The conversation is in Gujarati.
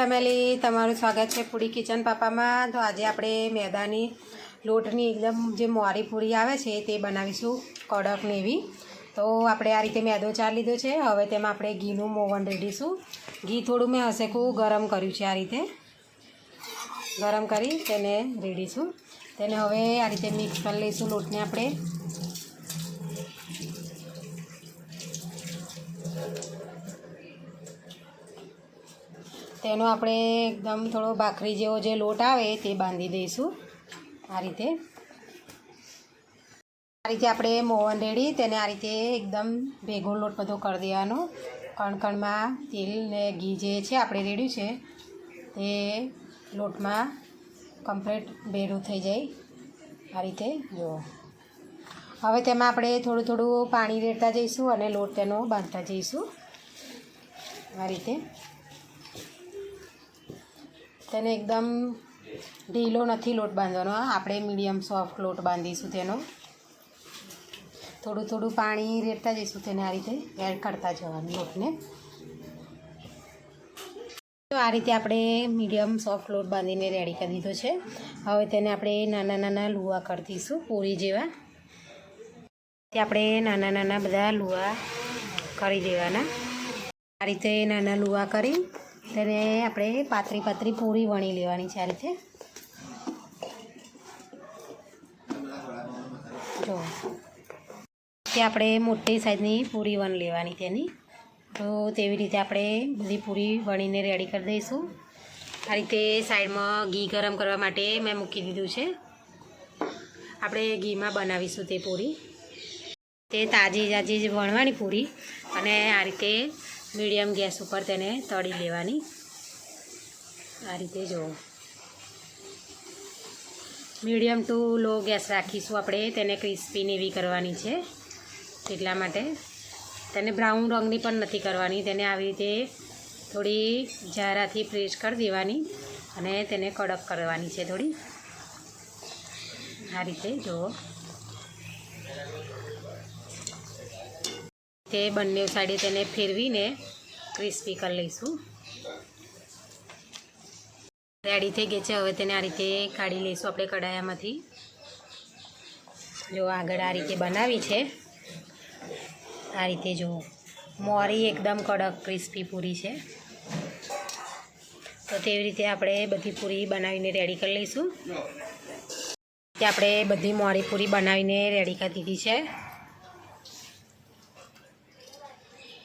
ફેમિલી, તમારું સ્વાગત છે પૂરી કિચન પાપામાં. તો આજે આપણે મેદાની લોટની એકદમ જે મોરી પૂરી આવે છે તે બનાવીશું કડકને એવી. તો આપણે આ રીતે મેદો ચાર લીધો છે. હવે તેમાં આપણે ઘીનું મોવન રેડીશું. ઘી થોડું મેં હસેકું ગરમ કર્યું છે આ રીતે. ગરમ કરી તેને રેડીશું. તેને હવે આ રીતે મિક્સ કરી લઈશું લોટને આપણે. તેનો આપણે એકદમ થોડો ભાખરી જેવો જે લોટ આવે તે બાંધી દઈશું આ રીતે. આ રીતે આપણે મોહન રેડી, તેને આ રીતે એકદમ ભેગો લોટ બધો કરી દેવાનો. કણકણમાં તેલ ને ઘી જે છે આપણે રેડ્યું છે, તે લોટમાં કમ્પ્લીટ ભેરું થઈ જાય. આ રીતે જુઓ. હવે તેમાં આપણે થોડું થોડું પાણી રેડતા જઈશું અને લોટ તેનો બાંધતા જઈશું. આ રીતે. તેને એકદમ ઢીલો નથી લોટ બાંધવાનો આપણે મીડિયમ સોફ્ટ લોટ બાંધીશું તેનો. થોડું થોડું પાણી રેડતા જઈશું તેને આ રીતે, એડ કરતા જવાનું લોટને. તો આ રીતે આપણે મીડિયમ સોફ્ટ લોટ બાંધીને રેડી કરી દીધો છે. હવે તેને આપણે નાના નાના લુવા કરી દઈશું, પૂરી જેવા. તે આપણે નાના નાના બધા લુવા કરી દેવાના. આ રીતે નાના લુવા કરી તેને આપણે પાતળી પાતળી પૂરી વણી લેવાની છે આ રીતે. જો. તે આપણે મોટી સાઈઝની પૂરી વણ લેવાની તેની તો તેવી રીતે આપણે બધી પૂરી વણીને રેડી કરી દઈશું. આ રીતે સાઈડમાં ઘી ગરમ કરવા માટે મેં મૂકી દીધું છે. આપણે ઘીમાં બનાવીશું તે પૂરી. તે તાજી તાજી જ વણવાની પૂરી. અને આ રીતે મીડિયમ ગેસ ઉપર તેને તળી લેવાની. આ રીતે જુઓ. મીડિયમ ટુ લો ગેસ રાખીશું આપણે, તેને ક્રિસ્પીને એવી કરવાની છે. એટલા માટે તેને બ્રાઉન રંગની પણ નથી કરવાની, તેને આવી રીતે થોડી જારાથી પ્રેસ કરી દેવાની અને તેને કડક કરવાની છે થોડી. આ રીતે જુઓ. તે બંને સાઈડે તેને ફેરવીને ક્રિસ્પી કરી લઈશું. રેડી થઈ ગઈ છે. હવે તેને આ રીતે કાઢી લઈશું આપણે કડાયામાંથી જો આગળ આ રીતે બનાવી છે, આ રીતે જો મોરી એકદમ કડક ક્રિસ્પી પૂરી છે. તો તેવી રીતે આપણે બધી પૂરી બનાવીને રેડી કરી લઈશું. તે આપણે બધી મોરી પૂરી બનાવીને રેડી કરી દીધી છે જો